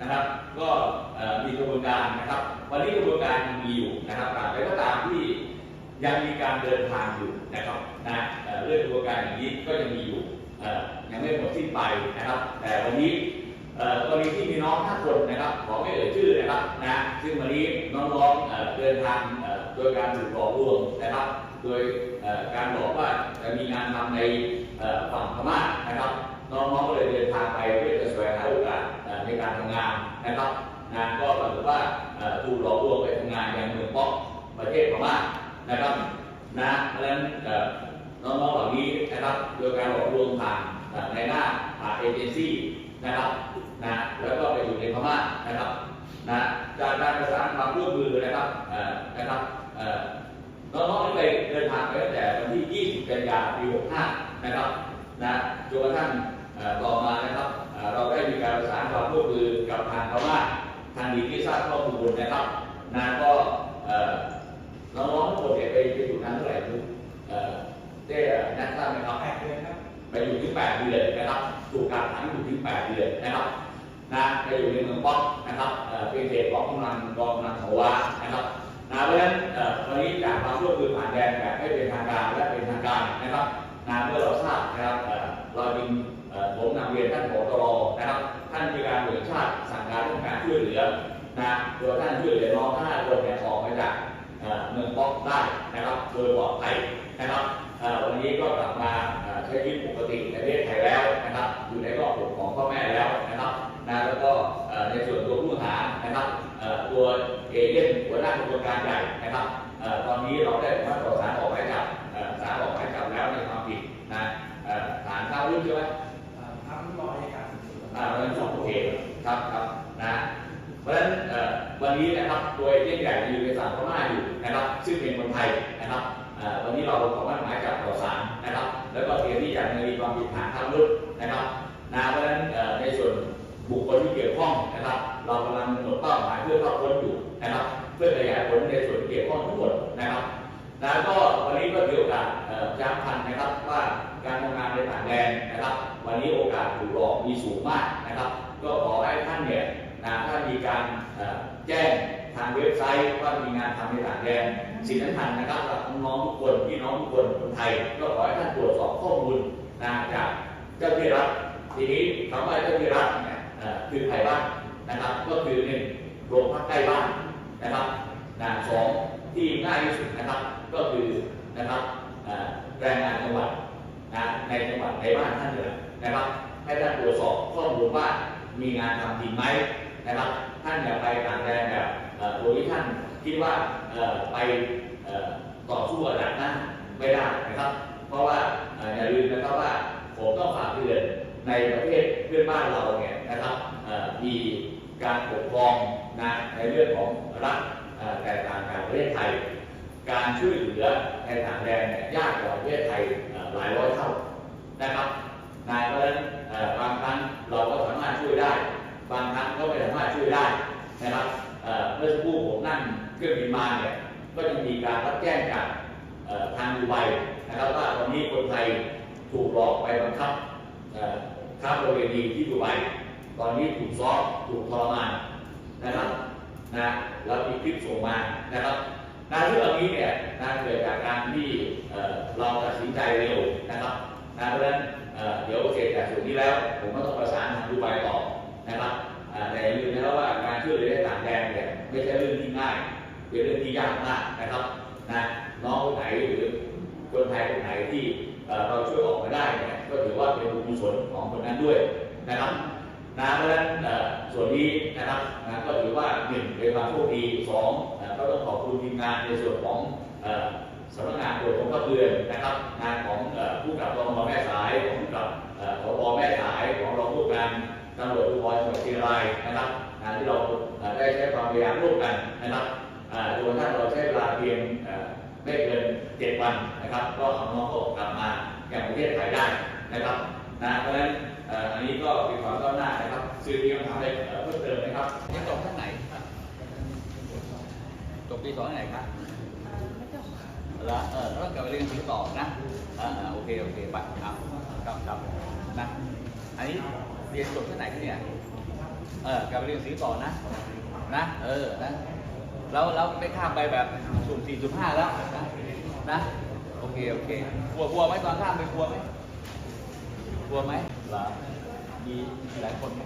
นะครับ ก็มีกระบวนการนะครับ วันนี้กระบวนการยังมีอยู่นะครับตราบใดก็ตามที่ยังมีการเดินทางอยู่นะครับนะเรื่องกระบวนการอย่างนี้ก็ยังมีอยู่ยังไม่หมดสิ้นไปนะครับ แต่วันนี้เอ่อกรณีที่มีน้องห้าคนนะครับขอไม่เอ่ยชื่อนะครับนะซึ่งวันนี้น้องๆเดินทางโดยการถูกหลอกลวงนะครับ โดยการบอกว่าจะมีงานทำในฝั่งพม่านะครับ น้องๆก็เลยเดินทางไปเพื่อจะแสวงหาโอกาส ในการทำงานนะครับงานก็ปรากฏว่าถูกหลอกลวงไปทำงานอย่างเมืองป๊อกประเทศพม่านะครับนะเพราะฉะนั้นน้องๆเหล่านี้นะครับโดยการหลอกลวงผ่านในหน้าผ่านเอเจนซี่นะครับนะแล้วก็ไปอยู่ในพม่านะครับนะจากการประสานความร่วมมือนะครับนะครับน้องๆที่ไปเดินทางไปตั้งแต่วันที่ 20 กันยายนปี 65 นะครับนะจนกระทั่งต่อมานะครับ เอ่อเราได้มีการประสานความร่วมมือกับทางพม่าทางดีที่ทราบข้อมูลนะครับนะก็เอ่อน้องๆทุกคนเนี่ยไปไปอยู่นานเท่าไหร่ลูกเอ่อได้นัดทราบไหมครับแปดเดือนครับไปอยู่ถึง8เดือนนะครับถูกกักขังอยู่ถึง8เดือนนะครับนะไปอยู่ในเมืองป๊อกนะครับเอ่อเป็นเขตของกำลังกองกำลังเขาวานะครับนะเพราะฉะนั้นเอ่อวันนี้จากความร่วมมือผ่านแดนแบบไม่เป็นทางการและเป็นทางการนะครับนะเมื่อเราทราบนะครับเอ่อเราจึงเอ่อผมนำเรียนท่านผอ ช่วยเหลือนะโดยท่านช่วยเหลือน้องห้าคนเนี่ยออกมาจากเมืองป๊อกได้นะครับโดยปลอดภัยนะครับวันนี้ก็กลับมาใช้ชีวิตปกติในประเทศไทยแล้วนะครับ อยู่ในรอบอกของพ่อแม่แล้วนะครับนะแล้วก็ในส่วนตัวผู้ต้องหานะครับตัวเอเย่นหัวหน้ากระบวนการใหญ่นะครับ ราะฉะนั้นวันนี้นะครับโดยเจ้าใหญ่อยู่ในสารพม่าอยู่นะครับซึ่งเป็นคนไทยนะครับวันนี้เราขอหมายจับต่อศาลนะครับ แล้วก็เตรียมที่จะดำเนินคดีความผิดฐานข้ามรุ่นนะครับนะเพราะฉะนั้นในส่วนบุคคลที่เกี่ยวข้องนะครับ เรากำลังกำหนดเป้าหมายเพื่อเข้าพ้นอยู่นะครับ เพื่อขยายผลในส่วนเกี่ยวข้องทั้งหมดนะครับแล้วก็วันนี้ก็ถือโอกาสย้ำพันนะครับว่าการทำงานในต่างแดนนะครับ วันนี้โอกาสถูกหลอกมีสูงมากนะครับ ก็ขอให้ท่านเนี่ย ถ้ามีการแจ้งทางเว็บไซต์ว่ามีงานทำในต่างแดนสิ่งสำคัญนะครับสำหรับน้องทุกคนพี่น้องทุกคนคนไทย ก็ขอให้ท่านตรวจสอบข้อมูลนะจากเจ้าที่รัฐทีนี้คำว่าเจ้าที่รัฐเนี่ยคือใครบ้างนะครับ ก็คือหนึ่งโรงพักใกล้บ้านนะครับนะสองที่ง่ายที่สุดนะครับ ก็คือนะครับแรงงานจังหวัดนะในจังหวัดในบ้านท่านเลยนะครับ ให้ท่านตรวจสอบข้อมูลว่ามีงานทำจริงไหม นะครับ ท่านอย่าไปต่างแดนแบบโดยที่ท่านคิดว่าไปต่อสู้กับดักน้าไม่ได้นะครับ เพราะว่าอย่าลืมนะครับว่าผมต้องฝากเตือนในประเทศเพื่อนบ้านเราเนี่ยนะครับมีการปกครองนะในเรื่องของรัฐแตกต่างจากประเทศไทย การช่วยเหลือในต่างแดนยากกว่าประเทศไทยหลายร้อยเท่านะครับนายเพราะฉะนั้นบางครั้งเราก็สามารถช่วยได้ บางครั้งก็ไม่สามารถช่วยได้นะครับเมื่อสักครู่ผมนั่งเครื่องบินมาเนี่ยก็จะมีการรับแจ้งจากทางดูไบนะครับว่าตอนนี้คนไทยถูกหลอกไปบังคับค้าประเวณีที่ดูไบตอนนี้ถูกซ้อมถูกทรมานนะครับนะแล้วมีคลิปส่งมานะครับนะเรื่องนี้เนี่ยนะเกิดจากการที่เอ่อเราตัดสินใจเร็วนะครับนะเพราะฉะนั้นเอ่อเดี๋ยวเสร็จจากส่วนนี้แล้ว ผมก็ต้องประสานทางดูไบต่อ นะครับแต่อย่าลืมนะครับว่าการช่วยเหลือในต่างแดนเนี่ยไม่ใช่เรื่องที่ง่ายเป็นเรื่องที่ยากมากนะครับนะน้องคนไหนหรือคนไทยคนไหนที่เราช่วยออกมาได้เนี่ยก็ถือว่าเป็นบุญกุศลของคนนั้นด้วยนะครับนะเพราะฉะนั้นเอ่อส่วนนี้นะครับนะก็ถือว่าหนึ่งเป็นความโชคดีสองเอ่อก็ต้องขอบคุณทีมงานในส่วนของสำนักงานตรวจคนเข้าเรือนนะครับงานของผู้กับรองแม่สายของผู้กับเอ่อผบแม่สายของรองผู้การตำรวจ ยายามร่วมกันนะครับอ่าจนกระทั่งเราใช้เวลาเพียงเอ่อไม่เกินเจ็ดวันนะครับ ก็เอาน้องเขากลับมาอย่างประเทศไทยได้นะครับนะเพราะฉะนั้นเอ่ออันนี้ก็เป็นความก้าวหน้านะครับสื่อมีคำถามอะไรเอ่อเพิ่มเติมไหมครับยังจบท่านไหนจบปีสองที่ไหนครับแล้วเออแล้วกลับไปเรียนหนังสือต่อนะอ่าอ่าโอเคโอเคไปครับครับครับนะอันนี้เรียนจบที่ไหนครับเนี่ย เออกลับไปเรียนหนังสือต่อนะ นะ เออ นะ แล้วแล้วไม่ข้ามไปแบบสุ่มสี่สุ่มห้าแล้วนะ นะ โอเค โอเค กลัวกลัวไหมตอนข้ามไปกลัวไหมกลัวไหมเหรอมีมีหลายคนไหม